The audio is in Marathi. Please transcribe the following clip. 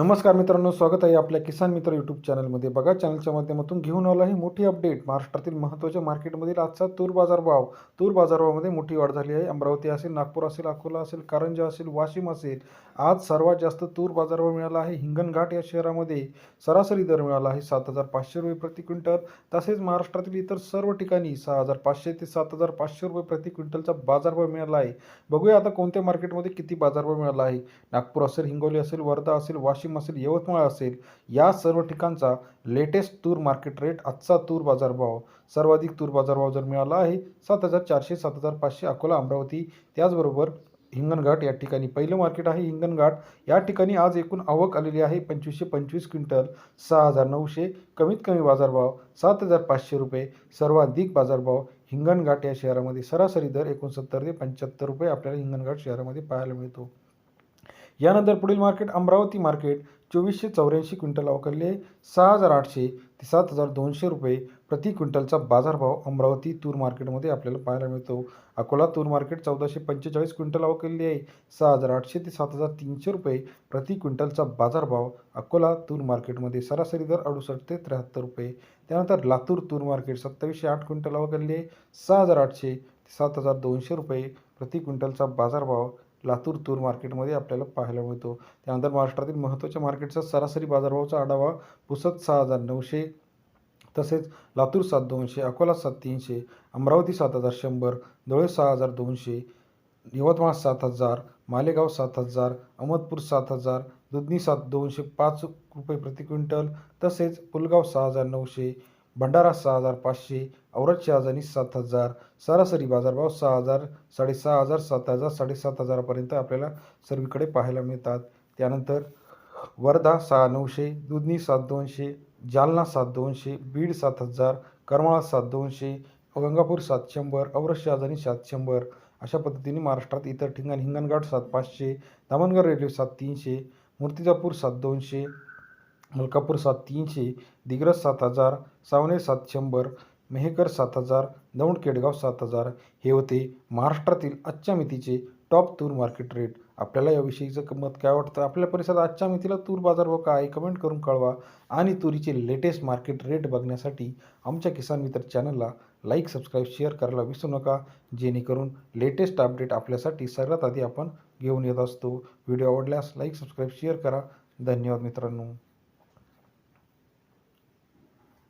नमस्कार मित्रांनो स्वागत आहे आपल्या किसान मित्र यूट्यूब चॅनलमध्ये. बघा चॅनलच्या माध्यमातून घेऊन आला ही मोठी अपडेट महाराष्ट्रातील महत्त्वाच्या मार्केटमधील आजचा तूर बाजारभाव तूर बाजारभावामध्ये मोठी वाढ झाली आहे. अमरावती असेल नागपूर असेल अकोला असेल कारंजा असेल वाशिम असेल. आज सर्वात जास्त तूर बाजारभाव मिळाला आहे. हिंगणघाट या शहरामध्ये सरासरी दर मिळाला आहे सात हजार पाचशे रुपये प्रति क्विंटल. तसेच महाराष्ट्रातील इतर सर्व ठिकाणी सहा हजार पाचशे ते सात हजार पाचशे रुपये प्रति क्विंटलचा बाजारभाव मिळाला आहे. बघूया आता कोणत्या मार्केटमध्ये किती बाजारभाव मिळाला आहे. नागपूर असेल हिंगोली असेल वर्धा असेल वाशिम असेल यवतमाळ असेल या सर्व ठिकाणचा लेटेस्ट तूर मार्केट रेट आजचा तूर बाजारभाव सर्वाधिक तूर बाजारभाव जर मिळाला आहे सात हजार चारशे सात हजार पाचशे अकोला अमरावती त्याचबरोबर हिंगणघाट या ठिकाणी. पहिलं मार्केट आहे हिंगणघाट. या ठिकाणी आज एकूण आवक आलेली आहे पंचवीसशे पंचवीस क्विंटल सहा हजार नऊशे कमीत कमी बाजारभाव सात हजार पाचशे रुपये सर्वाधिक बाजारभाव हिंगणघाट या शहरामध्ये. सरासरी दर एकोणसत्तर ते पंच्याहत्तर रुपये आपल्याला हिंगणघाट शहरामध्ये पाहायला मिळतो. यानंतर पुढील मार्केट अमरावती मार्केट चोवीसशे चौऱ्याऐंशी क्विंटल अवकलले आहे सहा हजार आठशे ते सात हजार दोनशे रुपये प्रति क्विंटलचा बाजारभाव अमरावती तूर मार्केटमध्ये आपल्याला पाहायला मिळतो. अकोला तूर मार्केट चौदाशे पंचेचाळीस क्विंटल अवकलली आहे. सहा हजार आठशे ते सात हजार तीनशे रुपये प्रति क्विंटलचा बाजारभाव अकोला तूर मार्केटमध्ये सरासरी दर अडुसष्ट ते त्र्याहत्तर रुपये. त्यानंतर लातूर तूर मार्केट सत्तावीसशे आठ क्विंटल अवकलली आहे. सहा हजार आठशे ते सात हजार दोनशे रुपये प्रति क्विंटलचा बाजारभाव लातूर तूर मार्केटमध्ये आपल्याला पाहायला मिळतो. त्यानंतर महाराष्ट्रातील महत्त्वाच्या मार्केटचा सरासरी बाजारभावाचा आढावा पुसद सहा हजार नऊशे तसेच लातूर सात दोनशे अकोला सात तीनशे अमरावती सात हजार शंभर धुळे सहा हजार दोनशे यवतमाळ सात हजार मालेगाव सात हजार अहमदपूर सात हजार दुधनी सात दोनशे पाच रुपये प्रति क्विंटल तसेच पुलगाव सहा हजार नऊशे भंडारा सहा हजार पाचशे औरत शहाजानी सात हजार सरासरी बाजारभाव सहा हजार साडेसहा हजार सात हजार साडेसात हजारापर्यंत आपल्याला सर्वीकडे पाहायला मिळतात. त्यानंतर वर्धा सहा नऊशे दुधनी सात दोनशे जालना सात दोनशे बीड सात हजार करमाळा सात दोनशे गंगापूर सात शंभर औरत शहाजानी सात शंभर. अशा पद्धतीने महाराष्ट्रात इतर ठिकाणी हिंगणघाट सात पाचशे दामणगड रेल्वे सात तीनशे मूर्तिजापूर सात दोनशे मलकापूर सात तीनशे दिग्रज सात हजार सावनेर सात शंभर मेहकर सात हजार दौंड केडगाव सात हजार हे होते महाराष्ट्रातील आजच्या मितीचे टॉप तूर मार्केट रेट आपल्याला याविषयीचं किंमत काय वाटतं? आपल्या परिसरात आजच्या मितीला तूर बाजारभाव काय? कमेंट करून कळवा. आणि तुरीचे लेटेस्ट मार्केट रेट बघण्यासाठी आमच्या किसान मित्र चॅनलला लाईक सबस्क्राईब शेअर करायला विसरू नका. जेणेकरून लेटेस्ट अपडेट आपल्यासाठी सर्वात आधी आपण घेऊन येत असतो. व्हिडिओ आवडल्यास लाईक सबस्क्राईब शेअर करा. धन्यवाद मित्रांनो.